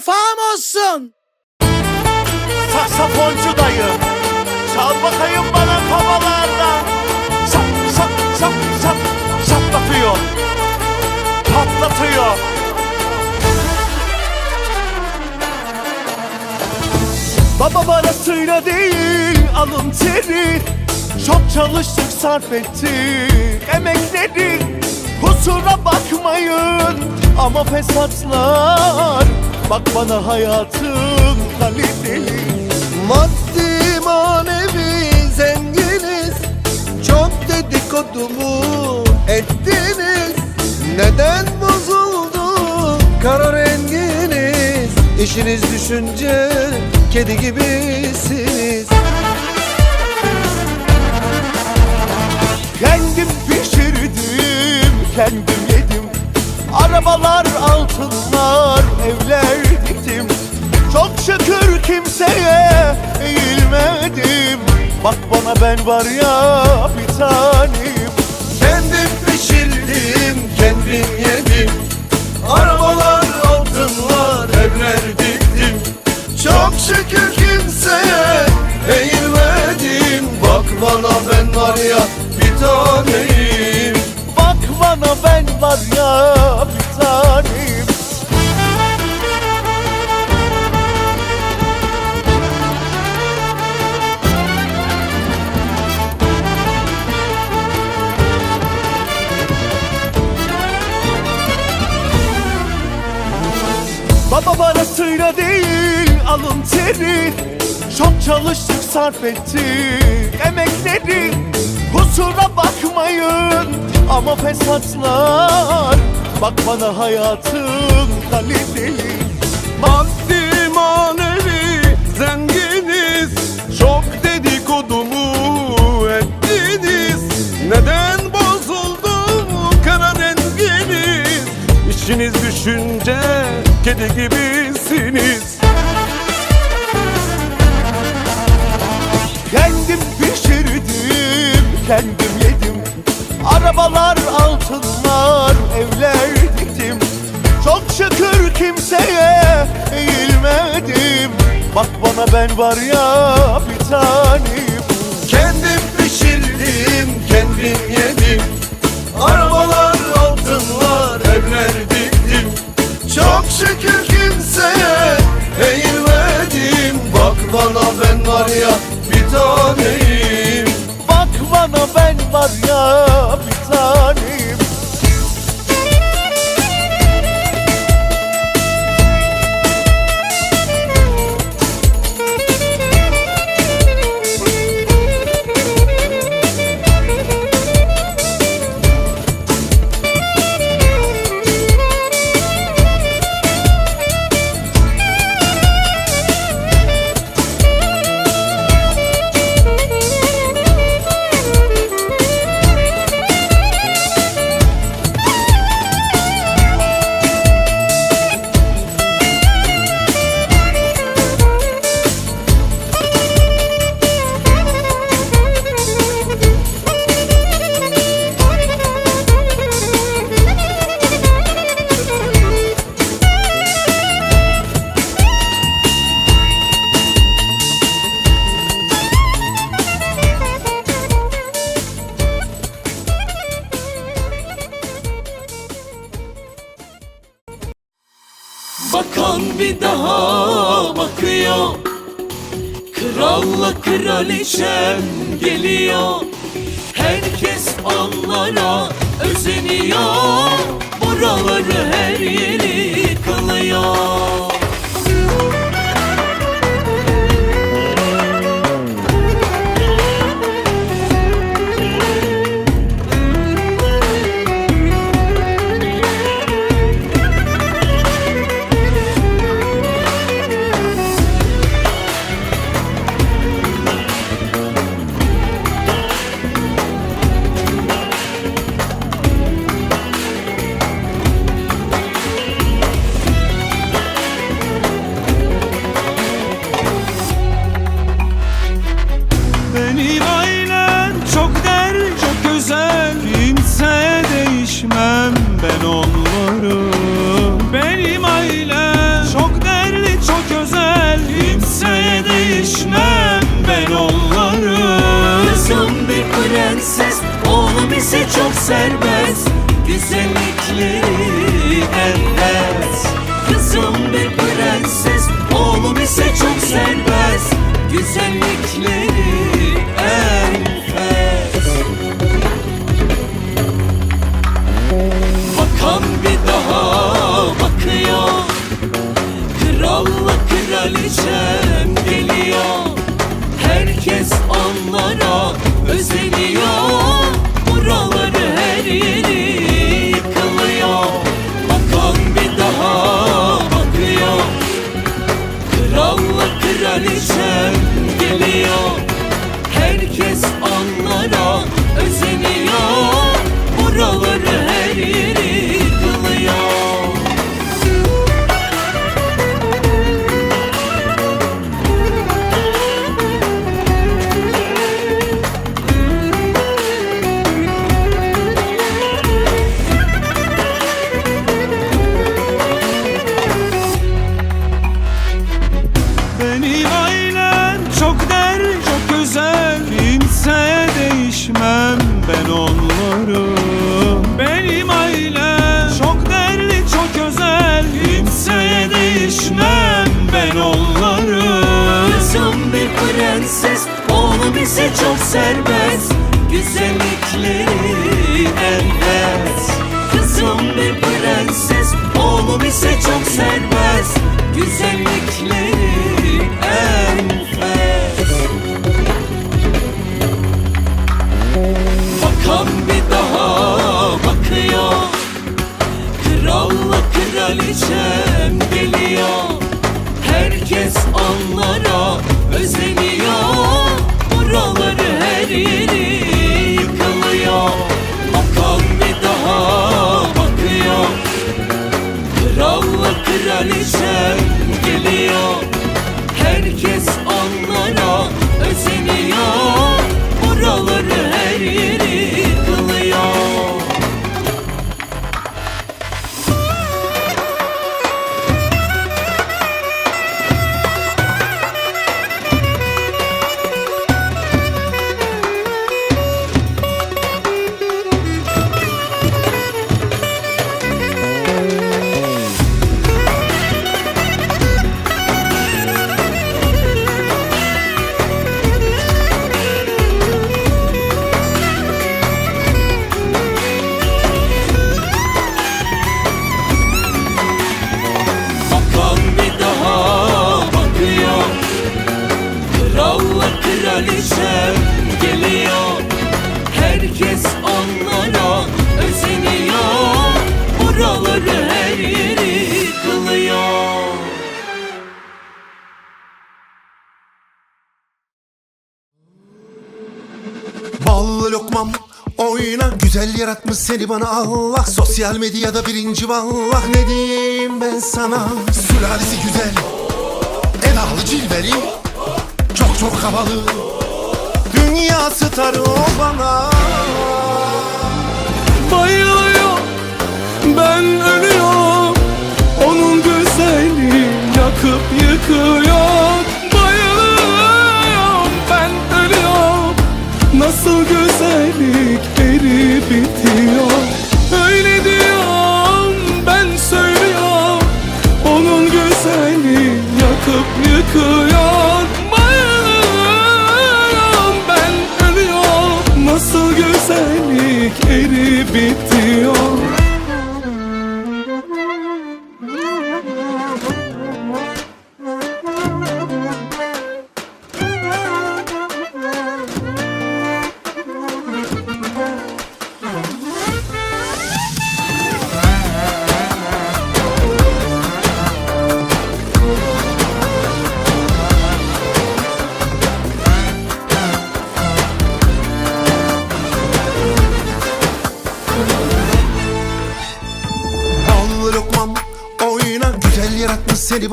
şefam olsun. Saksafoncu dayı, çal bakayım bana kabalarda. Sap sap sap sap, saplatıyor, patlatıyor. Baba parasıyla değil alın teri Çok çalıştık sarf ettik emekleri Kusura bakmayın ama fesatlar Bak bana hayatım kaliteli. Maddi manevi zenginiz. Çok dedikodumu ettiniz. Neden bozuldu kara renginiz? İşiniz düşünce kedi gibisiniz. Kendim pişirdim kendim yedim Arabalar, altınlar, evler diktim Çok şükür kimseye eğilmedim. Bak bana ben var ya bir tanem. Parasıyla değil alın teri. Çok çalıştık sarf ettik emekleri. Kusura bakmayın ama fesatlar. Bak bana hayatın kaliteli. Mantıklı Arabalar, altınlar, evler diktim. Çok şükür kimseye eğilmedim. Bak bana ben var ya bir tanem. Kendim pişirdim, kendim yedim. Arabalar, altınlar, evler diktim. Çok şükür kimseye eğilmedim. Bak bana ben var ya bir taneyim Bak bana ben var ya Bakan bir daha bakıyor. Kralla kraliçem geliyor. Herkes onlara özeniyor. Buraları her yeri kılıyor Benim ailem çok der çok özel Kimseye değişmem ben onları. Benim ailem çok derli çok özel. Kimseye değişmem ben onları. Kızım bir prenses Oğlum ise çok serbest. Güzellikleri enfes Kızım bir prenses Oğlum ise çok serbest Güzellikleri enfes Bakan bir daha bakıyor. Kralla kraliçem geliyor Herkes Kimse çok serbest Güzellikleri enfes Kızım bir prenses Oğlum ise çok serbest Güzellikleri enfes Bakan bir daha bakıyor Kralla kraliçem geliyor. Herkes onlara özeniyor. Buraları her yeri kraliçem geliyor. Herkes onlara özeniyor. Buraları her yeri kılıyor Ballı lokmam oyna Güzel yaratmış seni bana Allah. Sosyal medyada birinci vallah. Ne diyeyim ben sana? Sülalesi güzel Edalı cilveli Çok havalı. Dünya starı o bana. Bayılıyor ben ölüyorum. Onun güzelliği yakıp yıkıyor. Bayılıyorum ben ölüyorum. Nasıl güzellik eri bitiyor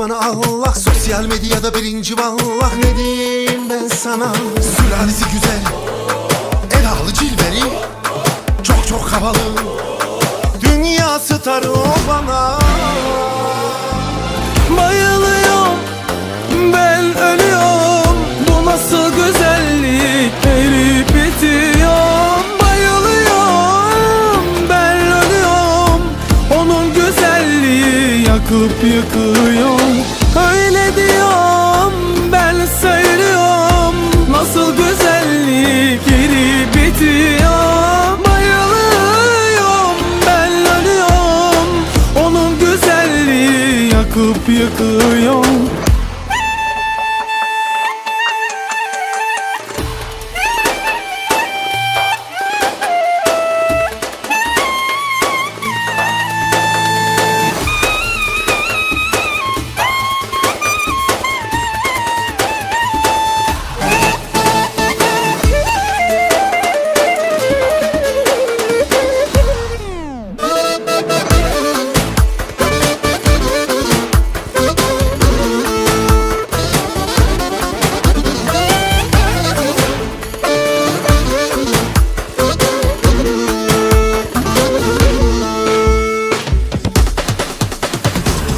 bana Allah Sosyal medyada birinci vallah. Ne diyeyim ben sana? Sülalesi güzel Edalı cilveli Çok çok havalı. Dünya starı o bana. Bayılıyorum ben ölüyorum. Bu nasıl güzellik erip bitiyor. Bayılıyorum ben ölüyorum. Onun güzelliği yakıp yıkıyor erip bitiyor Bayılıyorum ben ölüyorum. Onun güzelliği yakıp yıkıyor